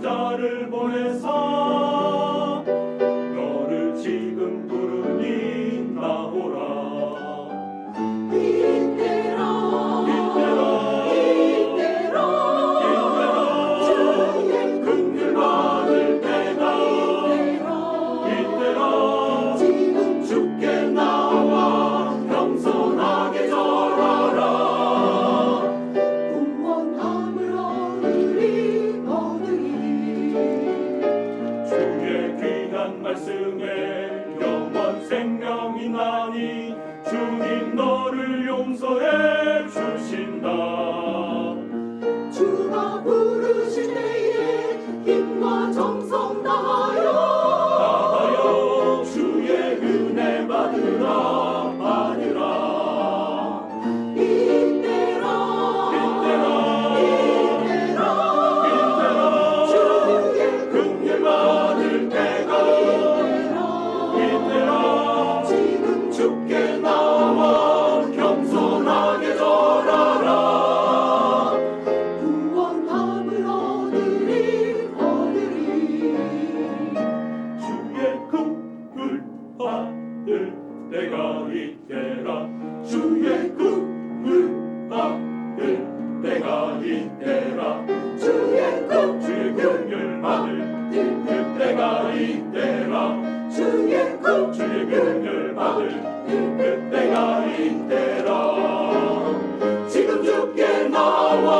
자를 보내사 없나니 주님 너를 용서해 주신다. 주가 부르 하늘 내가 있대라. 주의 꿈을 받을 내가 있대라. 주의 꿈 주의 꿈을 받을 이끌 때가 있대라. 주의 꿈 주의 꿈을 받을 이끌 때가 있대라. 지금 죽게 나와